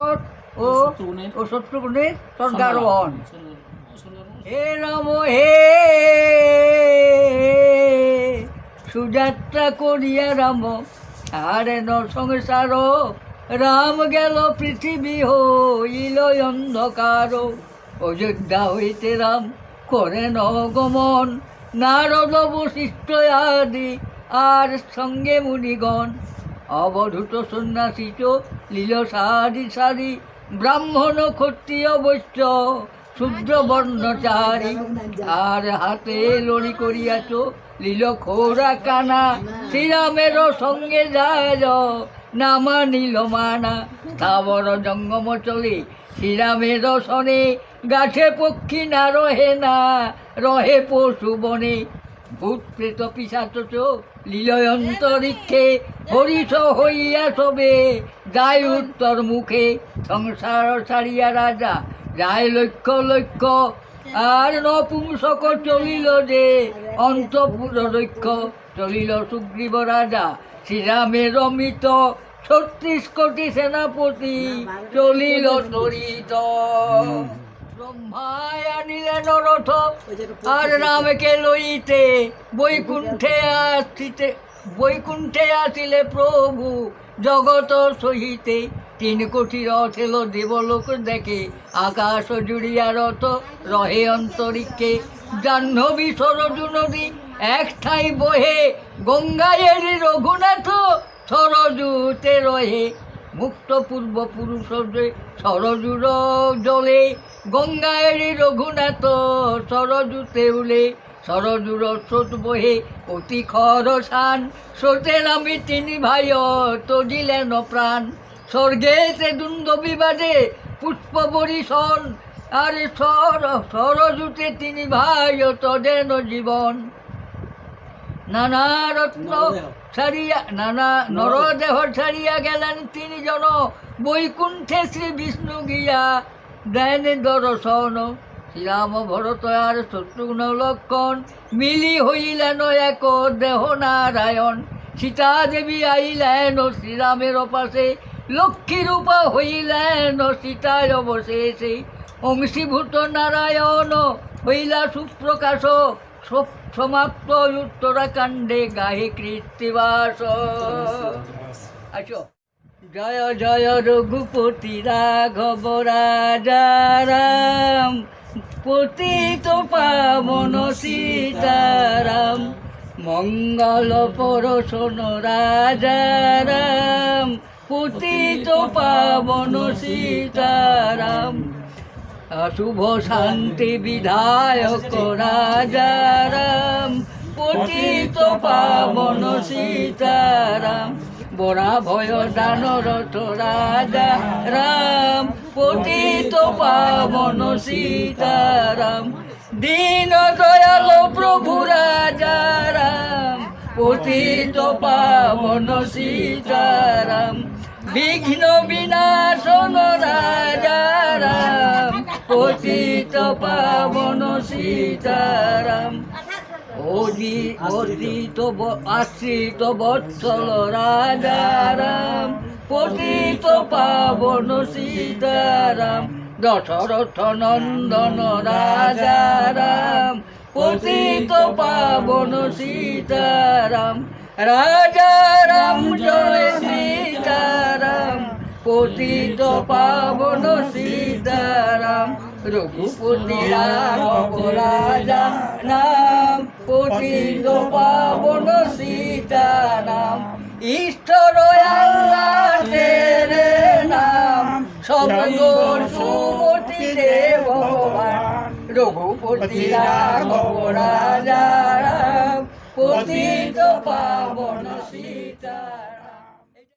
ও শত্রুঘ্নের ও শত্রুঘ্নের সর্দার হন। হে রাম হে সুযাত্রা করিয়া রাম আরে ন সংসার রাম গেল পৃথিবী হইল অন্ধকার। অযোধ্যা হইতে রাম করে ন গমন নারদ বশিষ্ঠ আদি আর সঙ্গে মুনিগণ। অবধূত সন্ন্যাসীচ লীল সারি সারি ব্রাহ্মণ ক্ষত্রিয় বৈশ্য, শূদ্র বর্ণচারী আর হাতে লড়ি করিয়াছ লীল খোরা কানা। শ্রীরামের সঙ্গে যায় নামা নীল মানা স্থাবর জঙ্গম চলে শ্রীরামের সনে গাছে পক্ষী না রহে না, রহে পশু বনে। ভূত প্রেত পিসাচ লীলয় অন্তরিক্ষে হরিষ হইয়া সবে যায় উত্তর মুখে সংসার ছাড়িয়া রাজা যায় লক্ষ্য লক্ষ্য আর নপুংসক চলিল যে। অন্তপুর লক্ষ্য চলিল সুগ্রীব রাজা শ্রীরামের অমিত ছত্রিশ কোটি সেনাপতি চলিল তরিত ব্রহ্মায় আর রামকে লইতে বৈকুণ্ঠে আসিতে বৈকুণ্ঠে আসিলে প্রভু জগত সহিতে। তিন কোটি রথ এলো দেবলোক দেখে আকাশ জুড়িয়া রথ রহে অন্তরিক্ষে। জাহ্নবী সরজু নদী এক ঠাই বহে গঙ্গায়ের রঘুনাথ সরজুতে রহে। মুক্ত পূর্ব পুরুষ সরজুর জলে গঙ্গায়ের রঘুনাথ সরজুতে উলে সরজুর স্রোত বহে অতি খরসান। স্রোতের আমি তিনি ভাই তজিলেন প্রাণ। স্বর্গেতে দুন্দ বিবাদে পুষ্প বরিশন আর সর, সরজুতে তিনি ভাই তদেন জীবন। নানা রত্ন ছাড়িয়া, নানা নরদেহ ছাড়িয়া গেলেন তিনি জন, বৈকুণ্ঠে শ্রী বিষ্ণু গিয়া। দেন দর্শন। শ্রীরাম ভরত আর শত্রুঘ্ন লক্ষণ মিলি হইলেন এক দেহ নারায়ণ। সীতা দেবী আইলেন শ্রীরামের পাশে লক্ষ্মী রূপা হইলেন সীতায় অবশেষে। অংশীভূত নারায়ণ হইলা সুপ্রকাশ সমাপ্ত উত্তরাকাণ্ডে গাহে কৃত্তিবাস আছো জয় জয় রঘুপতি রাঘব রাজারাম, পতিত পাবন সীতারাম, মঙ্গল পরশন রাজারাম, পতিত পাবন সীতারাম। শুভ শান্তি বিধায়ক রাজারাম, পতিত পাবন সীতারাম। বরা ভয় দানরথ রাজা রাম, পতিত পাবন সীতারাম। দীন দয়াল প্রভু রাজা রাম, পতিত পাবন সীতারাম। বিঘ্ন বিনাশন রাজা রাম, পতিত পাবন সীতারাম। অজি অজিত ব- আশ্রিত বৎসল রাজা রাম পতিত পাবন সীতারাম দশরথ নন্দন রাজা রাম পতিত পাবন সীতারাম রাজা রাম জয় সীতারাম, পতিত পাবন সীতারাম রঘুপতি নাম পতিত পাবন সীতারাম ঈশ্বর আল্লাহ তেরে নাম। সদগর সুমতি রে ভগবান। রঘুপতি রাঘব রাজা রাম পতিত পাবন সীতারাম